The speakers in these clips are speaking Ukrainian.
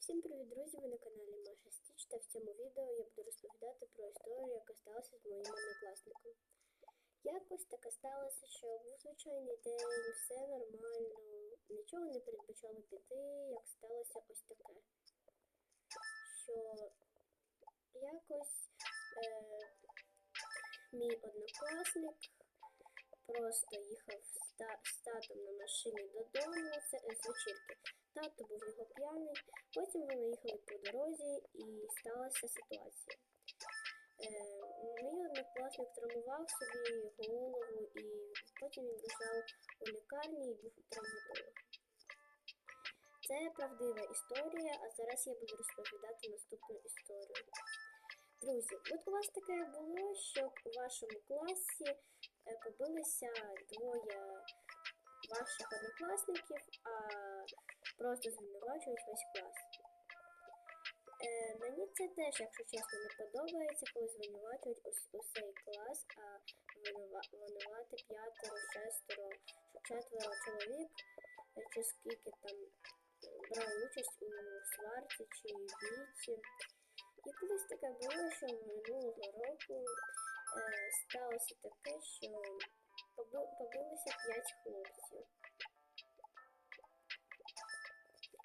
Всім привіт, друзі! Ви на каналі Маша Стіч та в цьому відео я буду розповідати про історію, яка сталася з моїм однокласником. Якось таке сталося, що був звичайний день, все нормально, нічого не передбачало біди, як сталося ось таке. Що якось е, мій однокласник просто їхав з, та, з татом на машині додому це, з вечірки. Тато був його п'яний, потім вони їхали по дорозі і сталася ситуація. Е, мій однокласник травмував собі голову і потім він лежав у лікарні і був у травматолога. Це правдива історія, а зараз я буду розповідати наступну історію. Друзі, от у вас таке було, що у вашому класі побилися двоє ваших однокласників, а просто звинувачують весь клас. Е, мені це теж, якщо чесно, не подобається, коли звинувачують ус, усей клас, а винува, винувати п'ятеро, шестеро, четверо чоловік, е, чи скільки там е, брали участь у сварці чи бійці. І колись таке було, що минулого року е, сталося таке, що поби- побилися п'ять хлопців.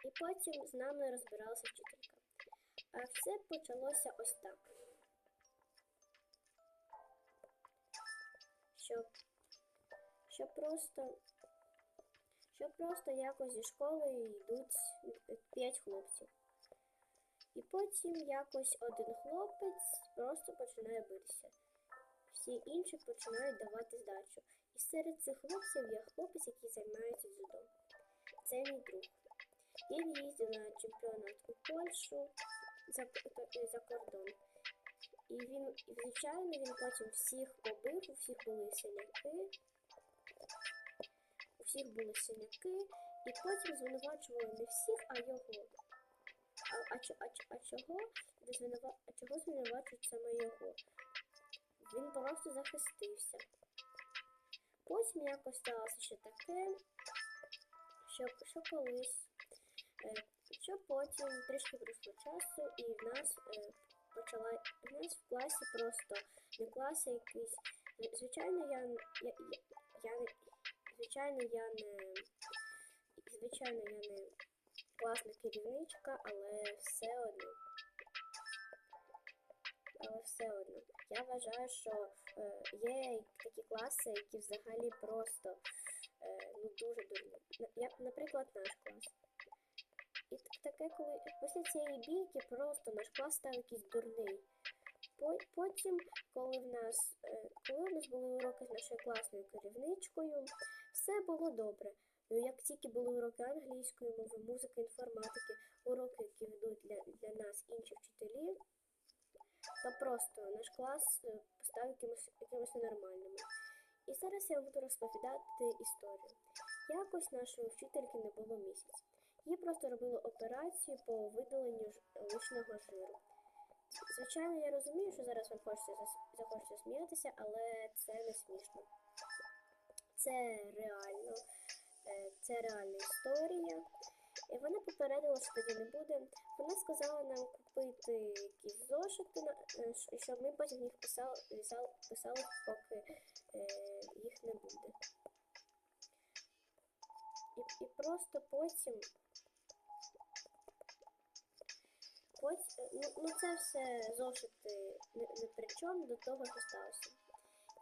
І потім з нами розбиралася вчителька. А все почалося ось так. Що, що просто, що просто якось зі школи йдуть п'ять хлопців. І потім якось один хлопець просто починає битися. Всі інші починають давати здачу. І серед цих хлопців є хлопець, який займається дзюдо. Це мій друг. Він їздив на чемпіонат у Польщу за, за кордон. І він, звичайно, він потім всіх побив, у всіх були синяки. У всіх були синяки, і потім звинувачували не всіх, а його. А, а, а, а чого а чого звинувачують саме його? Він просто захистився. Потім якось сталося ще таке, що, що колись, е, що потім трішки пройшло часу, і в нас е, почала в нас в класі просто не клас, якийсь. Звичайно, я, я, я, я звичайно, я не звичайно, я не класна керівничка, але все одно. Але все одно. Я вважаю, що е, є такі класи, які взагалі просто е, ну, дуже дурні. Як, наприклад, наш клас. І таке, коли після цієї бійки просто наш клас став якийсь дурний. Потім, коли в нас, е, коли в нас були уроки з нашою класною керівничкою, все було добре. Ну, як тільки були уроки англійської мови, музики, інформатики, уроки, які ведуть для, для нас інші вчителі, то просто наш клас е, став якимось, якимось ненормальними. І зараз я буду розповідати історію. Якось нашої вчительки не було місяць. Їй просто робили операцію по видаленню лишнього жиру. Звичайно, я розумію, що зараз вам хочеться захочеться сміятися, але це не смішно. Це реально, е, це реальна історія. І вона попередила, що тоді не буде. Вона сказала нам купити якісь зошити, е, щоб ми потім них писали, писали, поки е, їх не буде. І, і просто потім. Потім, ну, ну це все зошити не, не при чому до того, що сталося.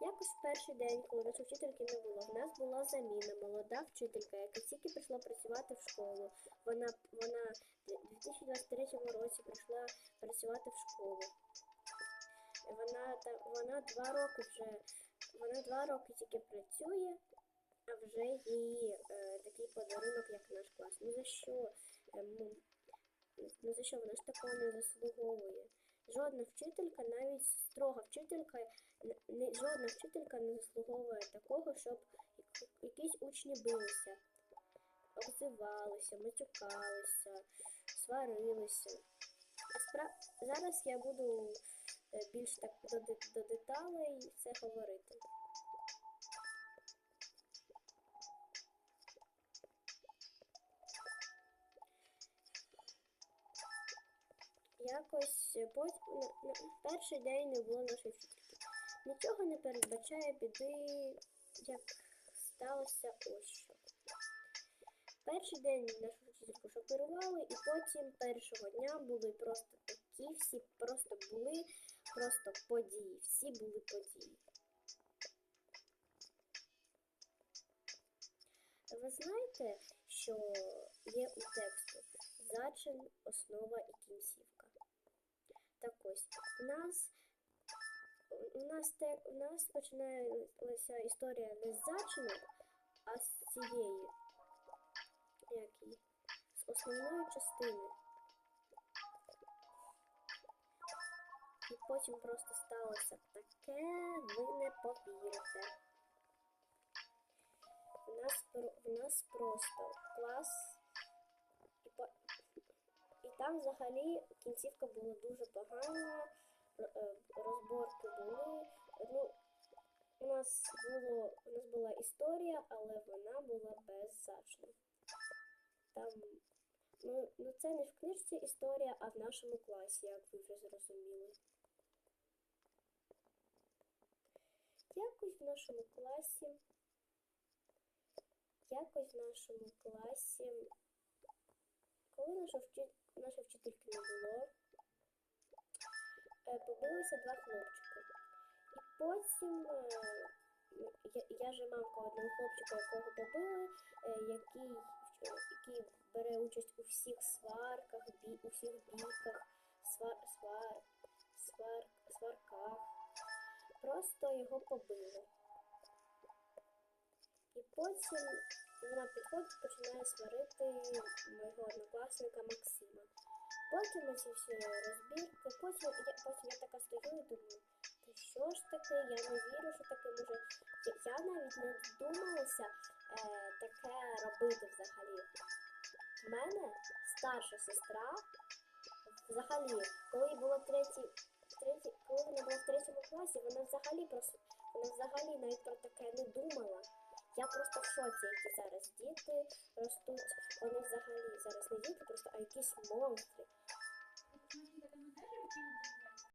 Якось в перший день, коли нашої вчительки не було, в нас була заміна, молода вчителька, яка тільки прийшла працювати в школу. Вона, вона в 2023 році прийшла працювати в школу. Вона, вона два роки вже, вона два роки тільки працює, а вже її е, такий подарунок, як наш клас. Ну за що? Е, ну, ну за що вона ж такого не заслуговує? Жодна вчителька, навіть строга вчителька, не, жодна вчителька не заслуговує такого, щоб якісь учні билися, обзивалися, матюкалися, сварилися. Спра... зараз я буду е, більш так до, до деталей це говорити. Якось е, пот... на, на перший день не було нашої вчительки. Нічого не передбачає біди, як сталося ось що. Перший день нашу вчительку шокирували, і потім першого дня були просто такі, всі просто були просто події. Всі були події. Ви знаєте, що є у тексту зачин, основа і кінцівка. Так ось, у нас у нас, те, у нас починається історія не з зачинок, а з цієї, як її, з основної частини. І потім просто сталося таке, ви не повірите. У нас, у нас просто клас, там взагалі кінцівка була дуже погана, е, розборки були. Ну, у нас було у нас була історія, але вона була без. Там ну, ну це не в книжці історія, а в нашому класі, як ви вже зрозуміли. Якось в нашому класі, якось в нашому класі, коли наша, вчи... наша вчительки не було, е, побилися два хлопчики. І потім е, я, я же мамка одного хлопчика, якого побили, е, який, який бере участь у всіх сварках, бі, у всіх бійках, свар, свар, свар, сварках. Просто його побили. І потім вона підходить, починає сварити мого однокласника Максима. Потім ці всі розбірки, потім я, потім я така стою і думаю, та що ж таке, я не вірю, що таке може. Я, навіть не додумалася е, таке робити взагалі. В мене старша сестра, взагалі, коли їй було третій, третій, коли вона була в третьому класі, вона взагалі просто, вона взагалі навіть про таке не думала. Я просто в шоці, які зараз діти ростуть. Вони взагалі зараз не діти, просто а якісь монстри.